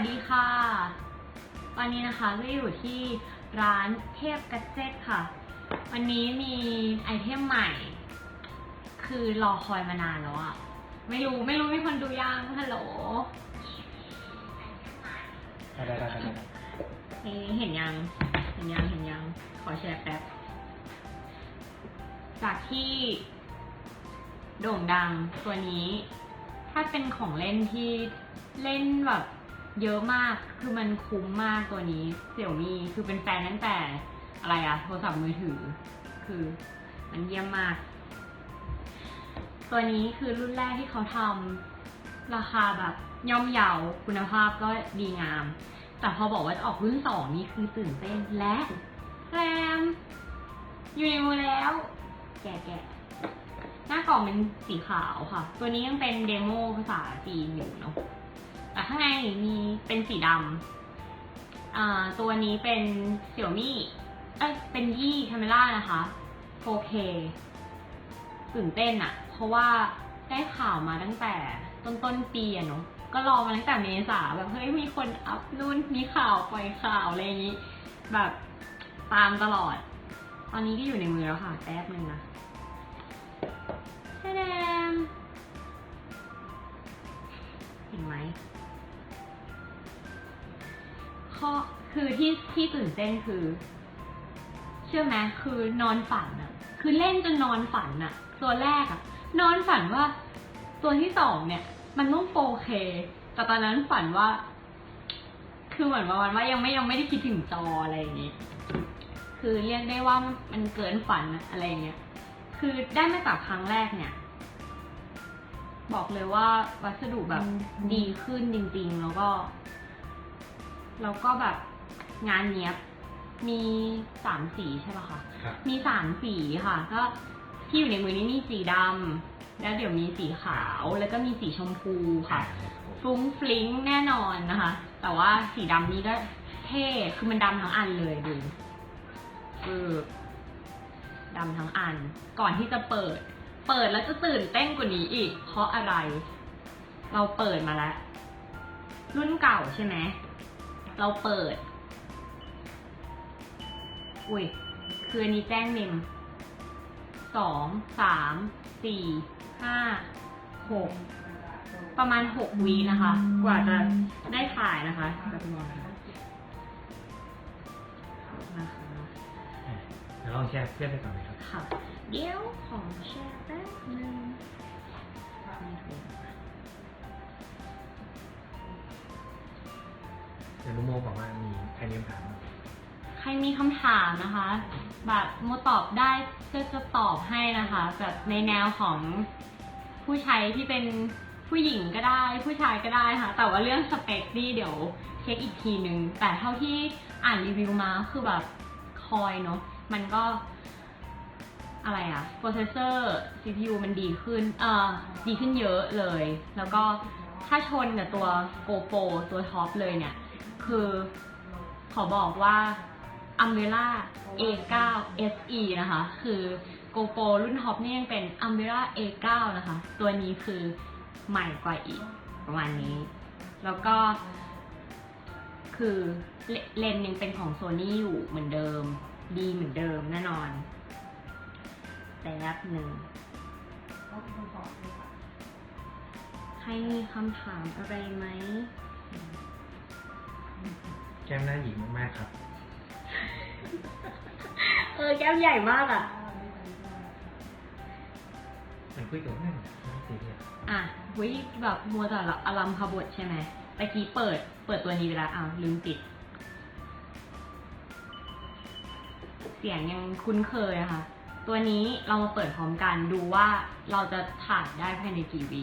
วัสดีค่ะ วันนี้นะคะก็อยู่ที่ร้านเทพกัจเจ็ตค่ะ วันนี้มีไอเทมใหม่ คือรอคอยมานานแล้วอะไม่รู้ไม่รู้มีคนดูยังฮัลโหลได้ได้ได้ได้เอ๊ะเห็นยัง เห็นยังเห็นยัง ขอแชร์แป๊บ จากที่โด่งดังตัวนี้ ถ้าเป็นของเล่นที่เล่นแบบ เยอะมากคือมันคุ้มมากตัวนี้เสี่ยวมีคือเป็นแฟนตั้งแต่อะไรอะโทรศัพท์มือถือ คือมันเยี่ยมมาก ตัวนี้คือรุ่นแรกที่เขาทำราคาแบบย่อมเยาคุณภาพก็ดีงาม แต่พอบอกว่าจะออกรุ่นสองนี่คือตื่นเต้นและแรมอยู่ในมือแล้ว แกะแกะหน้ากล่องเป็นสีขาวค่ะ ตัวนี้ยังเป็นเดโมภาษาจีนอยู่เนาะ แต่ข้างในมีเป็นสีดำอ่าตัวนี้เป็นเสี่ยวมี่เอ้ยเป็นยี่คาเมล่านะคะ 4K ตื่นเต้นอะเพราะว่าได้ข่าวมาตั้งแต่ต้นต้นๆปีอะเนาะก็รอมาตั้งแต่เมษาแบบเฮ้ยมีคนอัพนู่นมีข่าวปล่อยข่าวอะไรอย่างนี้ แบบตามตลอด ตอนนี้ก็อยู่ในมือแล้วค่ะแป๊บนึงนะ ข้อคือที่ที่ตื่นเต้นคือ เชื่อไหมคือนอนฝันอะคือเล่นจนนอนฝันอะตัวแรกอะนอนฝันว่า ตัวที่สองเนี่ย มันต้อง 4K แต่ตอนนั้นฝันว่า คือเหมือนประมาณว่ายังไม่ยังไม่ได้คิดถึงจออะไรอย่างนี้คือเรียกได้ว่ามันเกินฝันอะอะไรอย่างเงี้ย คือได้มาจากครั้งแรกเนี่ย บอกเลยว่าวัสดุแบบดีขึ้นจริง ๆ แล้วก็ แล้วก็แบบงานเนี้ยบมีสามสีใช่ปะคะ ครับ มีสามสีค่ะ ก็ที่อยู่ในมือนี้มีสีดำแล้วเดี๋ยวมีสีขาวแล้วก็มีสีชมพูค่ะ ฟรุ้งฟลิงแน่นอนนะคะ แต่ว่าสีดำนี้ก็เท่ คือมันดำทั้งอันเลยดูคือดำทั้งอัน ก่อนที่จะเปิด เปิดแล้วจะตื่นเต้นกว่านี้อีก เพราะอะไร เราเปิดมาแล้ว รุ่นเก่าใช่ไหม เราเปิด อุ้ย คืออันนี้แจ้งเมมสอง สาม สี่ ห้า หก ประมาณหกวีนะคะ กว่าจะได้ถ่ายนะคะแบบนี้นะคะเดี๋ยวลองแชร์เพื่อนไปก่อนเลยครับ ค่ะ เดี๋ยวขอแชร์แป๊บนึง ยวลุงโมบอกว่ามีใครมีคำถามบ้างใครมีคำถามนะคะ แบบโมตอบได้ก็จะตอบให้นะคะ แบบในแนวของผู้ใช้ที่เป็นผู้หญิงก็ได้ ผู้ชายก็ได้ค่ะ แต่ว่าเรื่องสเปคนี่เดี๋ยวเช็คอีกทีนึง แต่เท่าที่อ่านรีวิวมาคือแบบคอยเนาะมันก็ อะไรอะโปรเซสเซอร์ CPU มันดีขึ้น เอ่อ ดีขึ้นเยอะเลย แล้วก็ถ้าชนกับตัว GoPro ตัวท็อปเลยเนี่ย คือ ขอบอกว่า Umbrella A9 SE นะคะ คือ GoPro รุ่นท็อปนี่ยังเป็น Umbrella A9 นะคะ ตัวนี้คือใหม่กว่าอีกประมาณนี้ แล้วก็ คือเลเลนส์ยังเป็นของโซนี่อยู่เหมือนเดิม ดีเหมือนเดิมแน่นอนแต่แป๊บหนึ่งใครมีคำถามอะไรไหม แก้มหน้าหญิงมากๆครับ เออแก้มใหญ่มากอะ มันคุยกับเพื่อนไม่ซีเรียสอะวิแบบมัวแต่ละอารมณ์ขบวใช่ไหมตะกี้เปิด เปิดตัวนี้ไปแล้วอ้าวลืมปิด เสียงยังคุ้นเคยอะค่ะ ตัวนี้เรามาเปิดพร้อมกันดูว่าเราจะถ่ายได้ภายในกี่วิ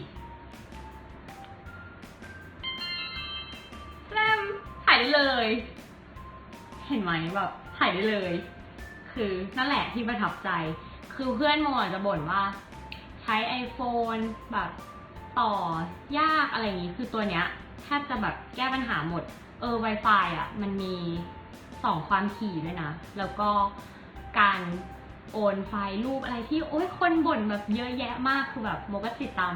ได้เลย เห็นไหมแบบถ่ายได้เลย คือนั่นแหละที่ประทับใจ คือเพื่อนโมอาจจะบ่นว่า ใช้ iPhone แบบต่อยากอะไรอย่างนี้ คือตัวเนี้ยแทบจะแบบแก้ปัญหาหมด เออ Wi-Fi อะ มันมีสองความถี่ด้วยนะ แล้วก็การโอนไฟล์รูปอะไรที่โอ้ยคนบ่นแบบเยอะแยะมากคือแบบโมก็ติดตาม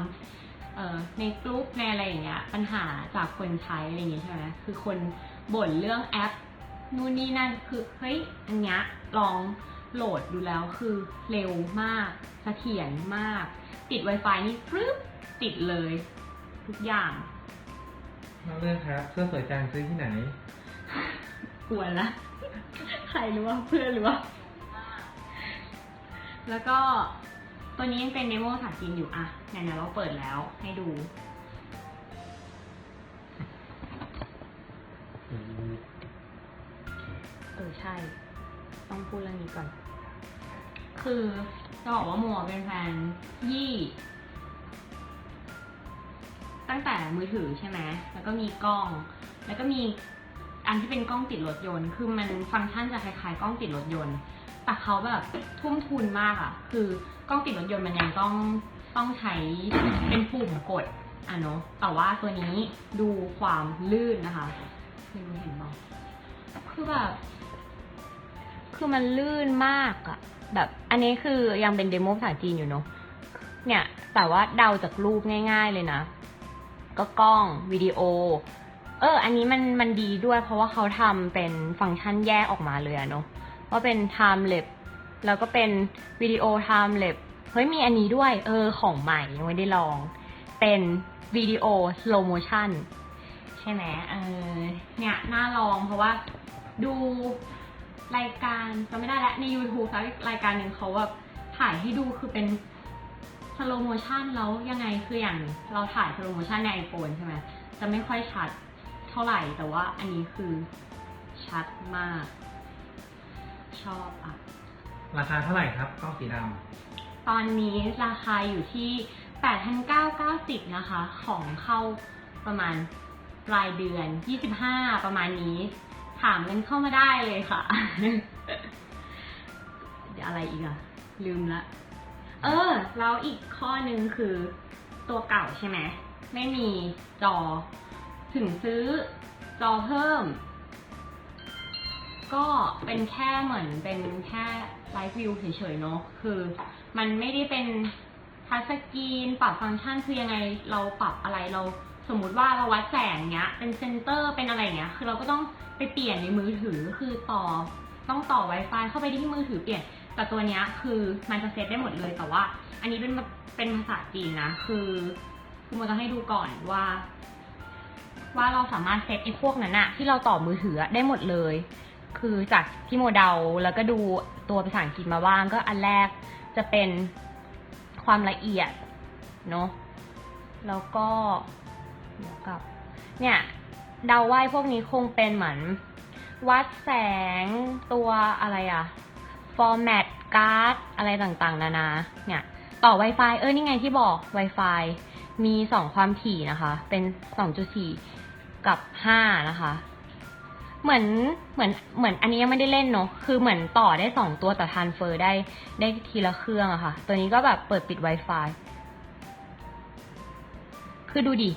เอ่อในกลุ่มในอะไรอย่างเงี้ยปัญหาจากคนใช้อะไรอย่างเงี้ยใช่ไหมคือคนบ่นเรื่องแอปนู่นนี่นั่นคือเฮ้ยอันเนี้ยลองโหลดดูแล้วคือเร็วมากเสถียรมาก ติด Wi-Fi นี่ฟรึบติดเลย ทุกอย่างน้องเรื่องครับเสื้อสวยจังซื้อที่ไหนกวนละใครรู้ว่าเพื่อนหรือว่า แล้วก็ ตัวนี้ยังเป็นเดโมภาษาจีนอยู่อะไหนๆเราเปิดแล้วให้ดูเออใช่ ต้องพูดเรื่องนี้ก่อน คือจะบอกว่าโมเป็นแฟนยี่ ตั้งแต่มือถือใช่ไหม แล้วก็มีกล้อง แล้วก็มีอันที่เป็นกล้องติดรถยนต์ คือมันฟังก์ชันจะคล้ายๆกล้องติดรถยนต์ แต่เขาแบบทุ่มทุนมากอะคือกล้องติดรถยนต์มันยังต้องต้องใช้เป็นปุ่มกดอะเนาะแต่ว่าตัวนี้ดูความลื่นนะคะไม่รู้เห็นบ้างคือแบบ คือมันลื่นมากอะแบบอันนี้คือยังเป็นเดโมภาษาจีนอยู่เนาะเนี่ย แต่ว่าเดาจากรูปง่าย ๆเลยนะ ก็กล้องวิดีโอ เออ อันนี้มันมันดีด้วยเพราะว่าเขาทำเป็นฟังก์ชันแยกออกมาเลยอะเนาะ ว่าเป็น time lapse แล้วก็เป็นวิดีโอ time lapse เฮ้ยมีอันนี้ด้วย เออของใหม่ยังไม่ได้ลอง เป็นวิดีโอ slow motion ใช่ไหมเออเนี่ยน่าลองเพราะว่าดูรายการจะไม่ได้แล้วใน YouTube สักรายการหนึ่งเขาแบบถ่ายให้ดูคือเป็นสโลโมชันแล้วยังไงคืออย่างเราถ่ายสโลโมชันใน iPhone ใช่ไหมจะไม่ค่อยชัดเท่าไหร่แต่ว่าอันนี้คือชัดมาก ชอบอะ ราคาเท่าไหร่ครับกล้องสีดตอนนี้ราคาอยู่ที่ 8,990 นะคะ ของเข้าประมาณรายเดือน 25 ประมาณนี้ ถามกันเข้ามาได้เลยค่ะ เดี๋ยวอะไรอีกอะลืมละ เออ แล้วอีกข้อหนึ่งคือตัวเก่าใช่ไหม ไม่มีจอ ถึงซื้อจอเพิ่ม ก็เป็นแค่เหมือนเป็นแค่ไลฟ์วิวเฉยๆเนาะคือมันไม่ได้เป็นทัชสกรีนปรับฟังก์ชันคือยังไงเราปรับอะไรเราสมมุติว่าเราวัดแสงเนี้ย เป็นเซนเตอร์เป็นอะไรเงี้ย คือเราก็ต้องไปเปลี่ยนในมือถือคือต่อต้องต่อ Wi-Fi เข้าไปที่มือถือเปลี่ยน แต่ตัวเนี้ยคือมันจะเซตได้หมดเลยแต่ว่า อันนี้เป็นเป็นภาษาจีนนะ คือคือมันจะให้ดูก่อนว่า ว่าเราสามารถเซตไอ้พวกนั้นอะที่เราต่อมือถือได้หมดเลย คือจากที่โมเดลแล้วก็ดูตัวภาษาอังกฤษมาบ้างก็อันแรกจะเป็นความละเอียดเนาะแล้วก็เดี๋ยวกับเนี่ยเดาว่าพวกนี้คงเป็นเหมือน วัดแสงตัวอะไรอะ format card อะไรต่างๆ นานา เนี่ย ต่อ Wi-Fi เออนี่ไงที่บอก Wi-Fi มีสองความถี่นะคะ เป็น 2.4 กับ 5 นะคะ เหมือนเหมือนเหมือนอันนี้ยังไม่ได้เล่นเนาะคือเหมือนต่อได้สองตัวแต่ทันเฟอร์ได้ได้ทีละเครื่องอะค่ะ ตัวนี้ก็แบบเปิดปิด Wi-Fi คือดูดิ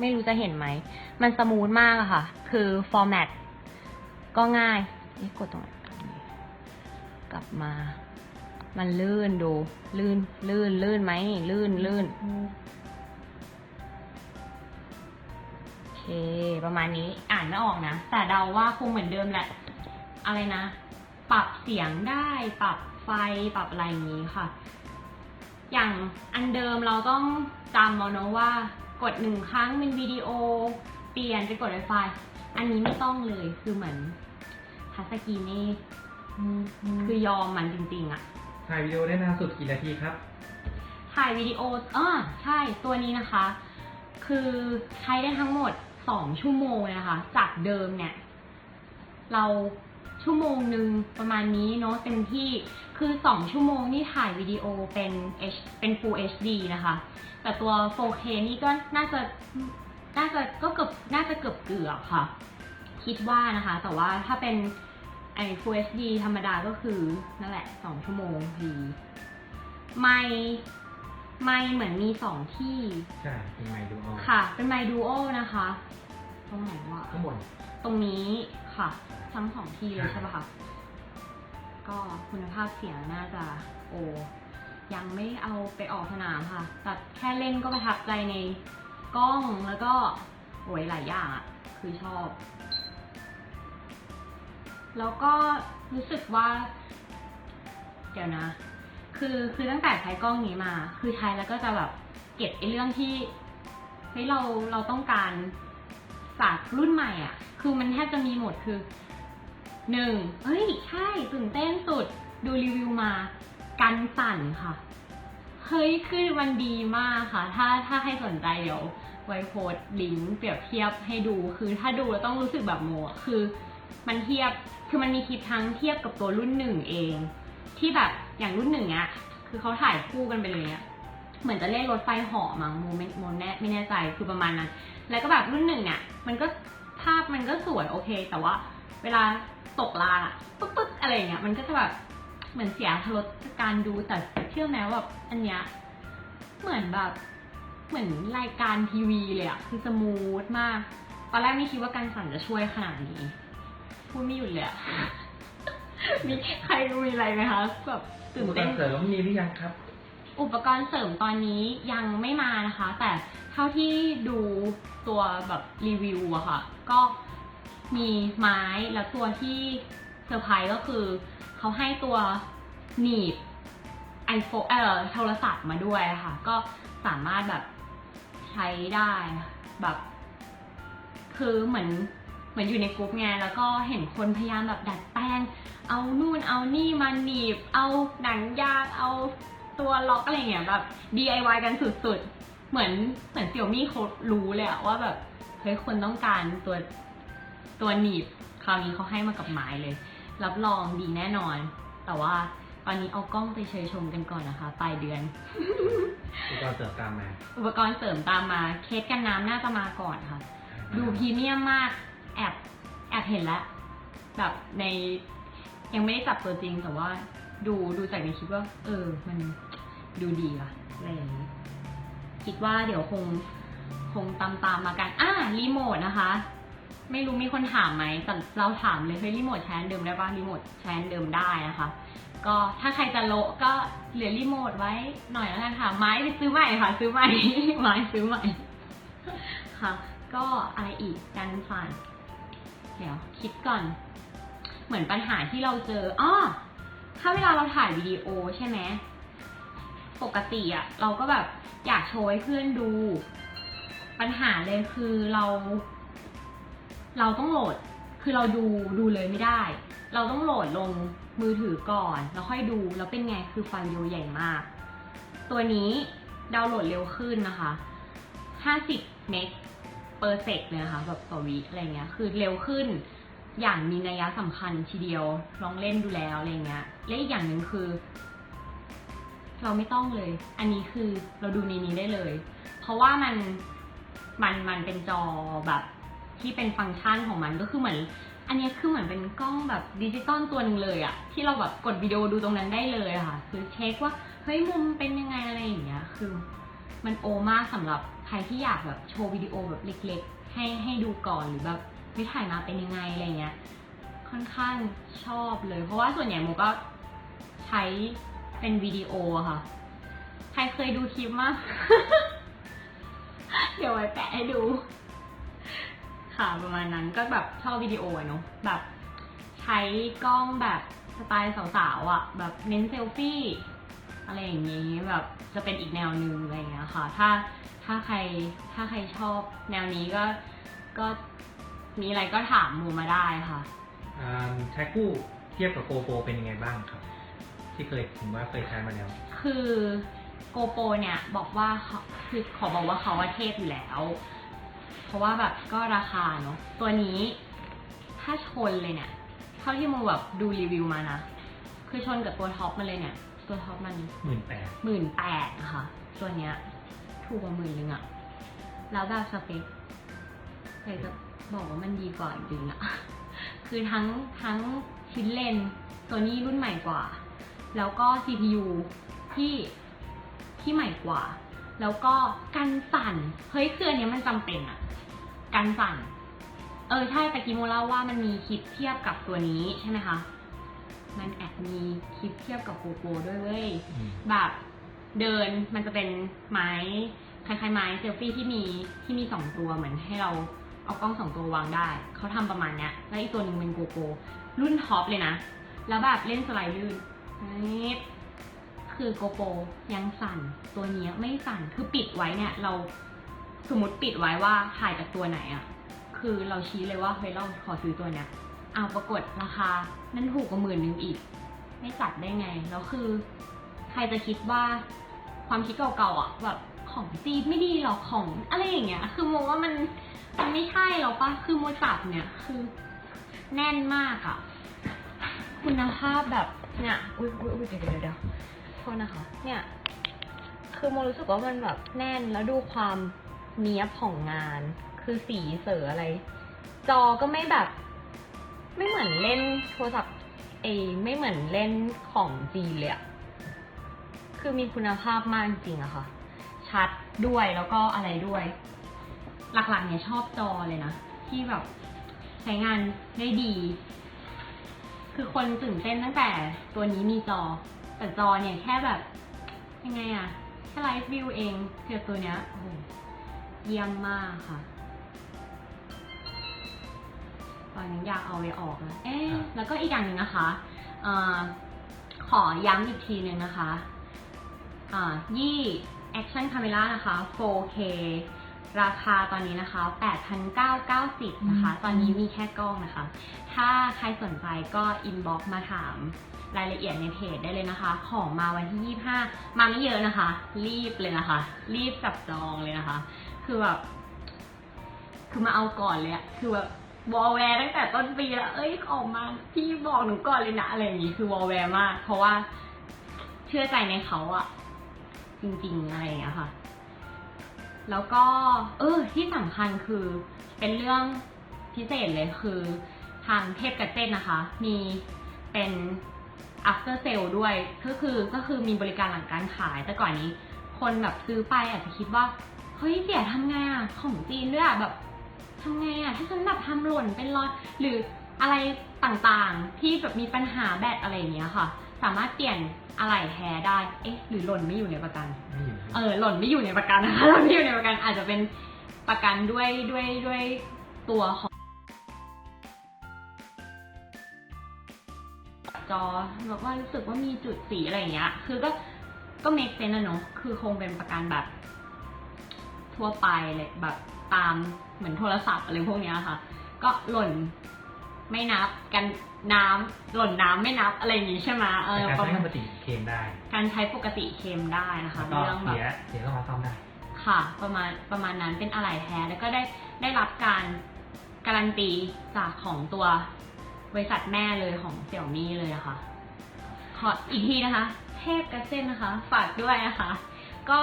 ไม่รู้จะเห็นไหม มันสมูทมากอะค่ะ คือ format ก็ง่าย เอ๊ะกดตรงไหนกลับมา มันลื่นดู ลื่น ลื่น ลื่นไหม ลื่น ลื่น โอเคประมาณนี้อ่านไม่ออกนะ แต่เดาว่าคงเหมือนเดิมแหละ อะไรนะ ปรับเสียงได้ ปรับไฟ ปรับอะไรอย่างนี้ค่ะ อย่างอันเดิมเราต้องจำเอาเนอะว่า กดหนึ่งครั้งเป็นวิดีโอ เปลี่ยนไปกด Wi-Fi อันนี้ไม่ต้องเลย คือเหมือนทัชสกรีนนี่คือยอมมันจริงๆอะำถ่ายวิดีโอได้นานสุดกี่นาทีครับ ถ่ายวิดีโออ่าใช่ ตัวนี้นะคะ คือใช้ได้ทั้งหมด สองชั่วโมงเลยนะคะ จากเดิมเนี่ย เราชั่วโมงหนึ่งประมาณนี้เนาะเต็มที่คือสองชั่วโมงนี่ถ่ายวิดีโอเป็น H เป็น Full HD นะคะ แต่ตัว 4K นี่ก็น่าจะน่าจะก็เกือบน่าจะเกือบเกือบค่ะ คิดว่านะคะ แต่ว่าถ้าเป็นไอ้ Full HD ธรรมดาก็คือนั่นแหละสองชั่วโมงพีไม่ ไม่เหมือนมีสองที่ ใช่เป็นไมค์ดูเอาค่ะ เป็นไมดูโอนะคะ ตรงไหนวะ ข้างบน ตรงนี้ค่ะ ทั้งสองที่เลยใช่ปะคะ ก็คุณภาพเสียงน่าจะโอ ยังไม่เอาไปออกสนามค่ะ แต่แค่เล่นก็ประทับใจในกล้องแล้วก็โอ้ยหลายอย่างอะคือชอบ แล้วก็รู้สึกว่า เดี๋ยวนะ คือคือตั้งแต่ใช้กล้องนี้มา คือใช้แล้วก็จะแบบเก็บไอ้เรื่องที่เฮ้ยเราเราต้องการศาสตร์รุ่นใหม่อะ คือมันแทบจะมีหมดคือหนึ่งเฮ้ยใช่ตื่นเต้นสุดดูรีวิวมา กันสั่นค่ะ เฮ้ยคือมันดีมากค่ะ ถ้าถ้าใครสนใจเดี๋ยวไว้โพสลิงก์เปรียบเทียบให้ดู คือถ้าดูแล้วต้องรู้สึกแบบโมคือ มันเทียบคือมันมีคลิปทั้งเทียบกับตัวรุ่นหนึ่งเอง ที่แบบ อย่างรุ่นหนึ่งอะคือเขาถ่ายคู่กันไปเลยอะเหมือนจะเล่นรถไฟเหาะมั้งโมไม่โมแน่ไม่แน่ใจคือประมาณนั้น แล้วก็แบบรุ่นหนึ่งเนี่ยมันก็ภาพมันก็สวยโอเค แต่ว่าเวลาตกรางอะปึ๊กปึ๊กอะไรเงี้ยมันก็จะแบบเหมือนเสียทรสการดูแต่เชื่อไหมว่าแบบอันเนี้ยเหมือนแบบเหมือนรายการทีวีเลยอะคือสมูทมากตอนแรกไม่คิดว่าการสั่นจะช่วยขนาดนี้พูดไม่หยุดเลยอะมีใครมีอะไรไหมคะแบบ ตื่นอุปกเต้รนณ์เสริมมีหรือยังครับ อุปกรณ์เสริมตอนนี้ยังไม่มานะคะ แต่เท่าที่ดูตัวแบบรีวิวอะค่ะ ก็มีไม้แล้วตัวที่เซอร์ไพรส์ก็คือ เขาให้ตัวหนีบ iPhone เอ่อโทรศัพท์มาด้วยค่ะ ก็สามารถแบบใช้ได้แบบ คือเหมือนเหมือนอยู่ในกรุ๊ปไงแล้วก็เห็นคนพยายามแบบดัดแปลง เอานู่นเอานี่มาหนีบ เอาหนังยางเอาตัวล็อกอะไรเงี้ยแบบ DIY กันสุดๆ เหมือนเหมือนเสี่ยวมี่เขารู้เลยอะว่าแบบเฮ้ยคนต้องการตัวตัวหนีบ คราวนี้เขาให้มากับไม้เลย รับรองดีแน่นอน แต่ว่าตอนนี้เอากล้องไปเชยชมกันก่อนนะคะ ปลายเดือน อุปกรณ์เสริมตามมาอุปกรณ์เสริมตามมา เคสกันน้ำน่าจะมาก่อนค่ะ ดูพรีเมียมมาก แอบแอบเห็นแล้วแบบใน ยังไม่ได้จับตัวจริงแต่ว่า ดูดูจากในคลิปว่า เออ มันดูดีว่ะอะไรอย่างนี้คิดว่าเดี๋ยวคงคงตามตามมากัน อ่ารีโมทนะคะ ไม่รู้มีคนถามไหมแต่เราถามเลยเฮ้ยรีโมทใช้อันเดิมได้ป่ะรีโมทใช้อันเดิมได้นะคะ ก็ถ้าใครจะโละก็เหลือรีโมทไว้หน่อยแล้วกันค่ะ ไม้ไปซื้อใหม่ค่ะ ซื้อใหม่ ไม้ซื้อใหม่ ค่ะ ก็อะไรอีกกันฝันเดี๋ยวคิดก่อน เหมือนปัญหาที่เราเจออ้อถ้าเวลาเราถ่ายวิดีโอใช่ไหมปกติอะเราก็แบบอยากโชว์ให้เพื่อนดู ปัญหาเลยคือเรา เราต้องโหลดคือเราดูดูเลยไม่ได้ เราต้องโหลดลงมือถือก่อน แล้วค่อยดูแล้วเป็นไงคือไฟล์โอใหญ่มาก ตัวนี้ดาวน์โหลดเร็วขึ้นนะคะ 50 เมกเปอร์เซกเลยนะคะแบบต่อวิอะไรเงี้ย คือเร็วขึ้น อย่างมีนัยสำคัญทีเดียวลองเล่นดูแล้วอะไรเงี้ยและอีกอย่างหนึ่งคือ เราไม่ต้องเลย อันนี้คือเราดูในนี้ได้เลย เพราะว่ามันมันมันเป็นจอแบบที่เป็นฟังก์ชันของมันก็คือเหมือน อันนี้คือเหมือนเป็นกล้องแบบดิจิตอลตัวหนึงเลยอะที่เราแบบกดวิดีโอดูตรงนั้นได้เลยค่ะ คือเช็คว่าเฮ้ยมุมเป็นยังไงอะไรอย่างเงี้ยคือ มันโอมากสำหรับใครที่อยากแบบโชว์วิดีโอแบบเล็ก ๆ ให้ให้ดูก่อนหรือแบบ เฮ้ยถ่ายมาเป็นยังไงอะไรเงี้ย ค่อนข้างชอบเลย เพราะว่าส่วนใหญ่โมก็ใช้เป็นวิดีโอค่ะ ใครเคยดูคลิปมั้งเดี๋ยวไว้แปะให้ดู ค่ะประมาณนั้นก็แบบชอบวิดีโออะเนาะแบบใช้กล้องแบบสไตล์สาวๆอะ่ะ แบบเน้นเซลฟี่อะไรอย่างนี้แบบจะเป็นอีกแนวหนึ่งอะไรอย่างเงี้ยค่ะ ถ้าถ้าใครถ้าใครชอบแนวนี้ก็ก็ มีอะไรก็ถามมูมาได้ค่ะ อ่าใช้คู่เทียบกับโกโปรเป็นยังไงบ้างครับ ที่เคยผมว่าเคยใช้มาแล้ว คือโกโปรเนี่ยบอกว่าเขาคือขอบอกว่าเขาว่าเทพอยู่แล้ว เพราะว่าแบบก็ราคาเนาะตัวนี้ถ้าชนเลยเนี่ยเท่าที่โมแบบดูรีวิวมานะ คือชนกับตัวท็อปมาเลยเนี่ย ตัวท็อปมันหมื่นแปดหมื่นแปดนะคะตัวเนี้ยถูกกว่าหมื่นนึงอะแล้วแบบสเปคใครจะ บอกว่ามันดีกว่าจริงๆอะคือทั้งทั้งชิ้นเลนตัวนี้รุ่นใหม่กว่า แล้วก็ CPU ที่ที่ใหม่กว่า แล้วก็กันสั่น เฮ้ยคืออันเนี้ยมันจำเป็นอะกันสั่น เออใช่ตะกี้โมเล่าว่ามันมีคลิปเทียบกับตัวนี้ใช่ไหมคะมันแอบมีคลิปเทียบกับโกโปรด้วยเว้ยอืมแบบเดินมันจะเป็นไม้คล้ายๆไม้เซลฟี่ที่มีที่มีสองตัวเหมือนให้เรา เอากล้องสองตัววางได้ เขาทำประมาณเนี้ย แล้วอีกตัวหนึ่งเป็นโกโปรรุ่นท็อปเลยนะ แล้วแบบเล่นสไลด์ลื่นนิดคือโกโปรยังสั่นตัวเนี้ยไม่สั่นคือปิดไว้เนี่ย เราสมมติปิดไว้ว่าถ่ายจากตัวไหนอะคือเราชี้เลยว่าเฮ้ยเราขอซื้อตัวเนี้ยเอาปรากฏราคา นั่นถูกกว่าหมื่นนึงอีก ไม่จัดได้ไง แล้วคือ ใครจะคิดว่าความคิดเก่าๆอะแบบ ของจีบไม่ดีหรอกของอะไรอย่างเงี้ย คือโมว่ามันมันไม่ใช่หรอกปะคือโมจับเนี่ยคือแน่นมากอะคุณภาพแบบเนี่ยอุ้ยอุ้ยอุ้ยเดี๋ยวเดี๋ยวเดี๋ยวโทษนะคะ เนี่ย คือโมรู้สึกว่ามันแบบแน่นแล้วดูความเนี้ยบของงาน คือสีเสืออะไร จอก็ไม่แบบ ไม่เหมือนเล่นโทรศัพท์เอไม่เหมือนเล่นของจีนเลยอะคือมีคุณภาพมากจริงอะค่ะ ชัดด้วยแล้วก็อะไรด้วย หลักๆ เนี่ยชอบจอเลยนะ ที่แบบใช้งานได้ดี คือคนตื่นเต้นตั้งแต่ตัวนี้มีจอ แต่จอเนี่ยแค่แบบ ยังไงอะแค่ไลฟ์วิวเองเทียบตัวเนี้ยโอ้โหเยี่ยมมากค่ะ ตอนนี้อยากเอาไปออกแล้วเอ๊ะครับแล้วก็อีกอย่างหนึ่งนะคะเออขอย้ำอีกทีหนึ่งนะคะ อ่ายี่ Action Camera นะคะ 4K ราคาตอนนี้นะคะ 8,990 นะคะ ตอนนี้มีแค่กล้องนะคะ ถ้าใครสนใจก็ inbox มาถามรายละเอียดในเพจได้เลยนะคะ ของมาวันที่ 25 มาไม่เยอะนะคะ รีบเลยนะคะ รีบจับจองเลยนะคะ คือแบบ คือมาเอาก่อนเลยอะคือแบบวอลแวร์ตั้งแต่ต้นปีแล้ว เอ้ยออกมาพี่บอกหนูก่อนเลยนะอะไรอย่างงี้ คือวอลแวร์มาก เพราะว่าเชื่อใจในเขาอะ จริงๆอะไรอย่างเงี้ยค่ะ แล้วก็เออที่สำคัญคือเป็นเรื่องพิเศษเลยคือทางเทพกัจเจนนะคะ มีเป็น after sale ด้วยก็คือก็คือมีบริการหลังการขาย แต่ก่อนนี้คนแบบซื้อไปอาจจะคิดว่า เฮ้ยเสียทำไงอะของจีนด้วยอะแบบทำไงอะถ้าฉันแบบทำหล่นเป็นรอยหรืออะไรต่างๆ ที่แบบมีปัญหาแบตอะไรอย่างเงี้ยค่ะ สามารถเปลี่ยนอะไหล่แท้ได้ เอ๊ะ หรือหล่นไม่อยู่ในประกัน ไม่อยู่เออ หล่นไม่อยู่ในประกันนะคะ หล่นไม่อยู่ในประกัน อาจจะเป็นประกันด้วยด้วยด้วยตัวของจอแบบว่ารู้สึกว่ามีจุดสีอะไรอย่างเงี้ย คือก็ก็เมคเซนนะเนาะคือคงเป็นประกันแบบ ทั่วไปเลยแบบตามเหมือนโทรศัพท์อะไรพวกเนี้ยค่ะ ก็หล่น ไม่นับกันน้ำหล่นน้ำไม่นับอะไรอย่างงี้ใช่ไหมเอแต่อการประใช้มาณปกติเคลมได้การใช้ปกติเคลมได้นะคะแล้วก็เรื่องแบเสีบ ยเสียก็มาซ่อมได้ ค่ะประมาณประมาณนั้นเป็นอะไหล่แท้แล้วก็ได้ได้รับการการันตีจากของตัวบริษัทแม่เลยของเสี่ยวมี่เลยอะค่ะ ขออีกทีนะคะ เทพกัจเจนนะคะ ฝากด้วยนะคะ ก็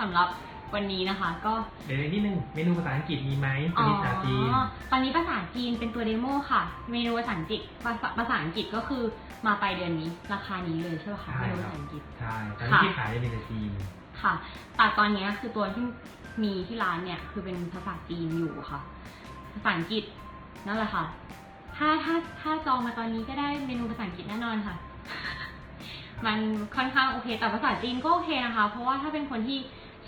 สำหรับ วันนี้นะคะก็เดี๋ยวนิดนึงเมนูภาษาอังกฤษมีไหมเป็นภาษาจีนอ๋อตอนนี้ภาษาจีนเป็นตัวเดโมค่ะ เมนูภาษาอังกฤษภาษาภาษาอังกฤษก็คือมาไปลายเดือนนี้ ราคานี้เลยใช่ไหมคะใช่เมนูครับภาษาอังกฤษใช่ตอนนี้ค่ะที่ขายจะเป็นภาษาจีนค่ะ แต่ตอนนี้คือตัวที่มีที่ร้านเนี่ยคือเป็นภาษาจีนอยู่ค่ะ ภาษาอังกฤษนั่นแหละค่ะ ถ้าถ้าถ้าจองมาตอนนี้ก็ได้เมนูภาษาอังกฤษแน่นอนค่ะ มันค่อนข้างโอเค แต่ภาษาจีนก็โอเคนะคะ เพราะว่าถ้าเป็นคนที่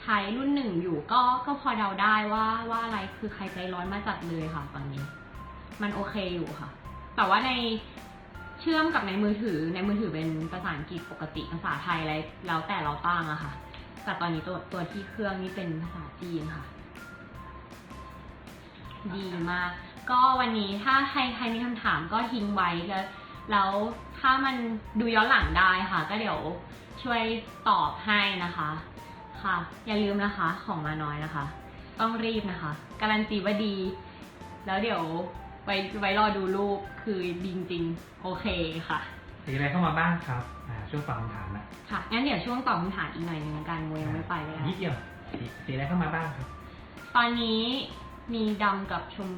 ใช้รุ่นหนึ่งอยู่ก็ก็พอเดาได้ว่าว่าอะไรคือใครใจร้อนมาจัดเลยค่ะตอนนี้ มันโอเคอยู่ค่ะ แต่ว่าในเชื่อมกับในมือถือในมือถือเป็นภาษาอังกฤษปกติภาษาไทยอะไรแล้วแต่เราตั้งอะค่ะ แต่ตอนนี้ตัวตัวที่เครื่องนี้เป็นภาษาจีนค่ะ ดีมาก ก็วันนี้ถ้าใครใครมีคำถามก็ทิ้งไว้แล้วแล้วถ้ามันดูย้อนหลังได้ค่ะ ก็เดี๋ยวช่วยตอบให้นะคะ ค่ะ อย่าลืมนะคะของมาน้อยนะคะ ต้องรีบนะคะ การันตีว่าดี แล้วเดี๋ยวไว้ไว้รอดูรูปคือดีจริงๆโอเคค่ะสีอะไรเข้ามาบ้างครับอ่าช่วงตอบคำถามนะค่ะงั้นเดี๋ยวช่วงตอบคำถามอีกหน่อยหนึงละกันโมยังไม่ไปเลยอะนิดเดียวสีสีอะไรเข้ามาบ้างครับตอนนี้มีดำกับชม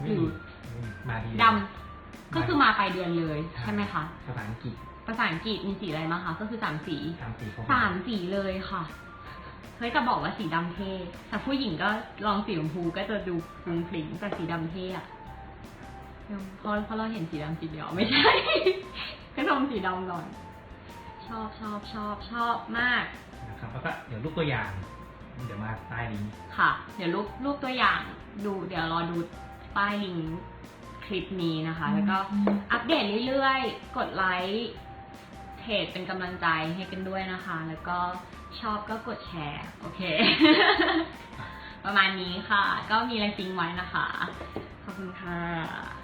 ไม่หรืมีออืมมาดีดำก็คือมาปลายเดือนเลยใช่ไหมคะภาษาอังกฤษภาษาอังกฤษมีสีอะไรบ้างคะก็คือสามสี สามสีเข้าสามสีเลยค่ะ เฮ้ยจะบอกว่าสีดำเท่แต่ผู้หญิงก็ลองสีชมพูก็จะดูฟรุ้งฟริ้งแต่สีดำเท่อะเพราะเพราะเราเห็นสีดำสีเดียวไม่ใช่ ก็ชมสีดำก่อน ชอบชอบชอบชอบมาก นะแล้วก็เดี๋ยวรูปตัวอย่าง เดี๋ยวมาใต้ลิงก์ค่ะ เดี๋ยวรูปรูปตัวอย่างดูเดี๋ยวรอดูใต้ลิงก์คลิปนี้นะคะ แล้วก็อัปเดตเรื่อยๆ กดไลค์เพจเป็นกำลังใจให้กันด้วยนะคะ แล้วก็ ชอบก็กดแชร์ โอเค ประมาณนี้ค่ะ ก็มีอะไรทิ้งไว้นะคะ ขอบคุณค่ะ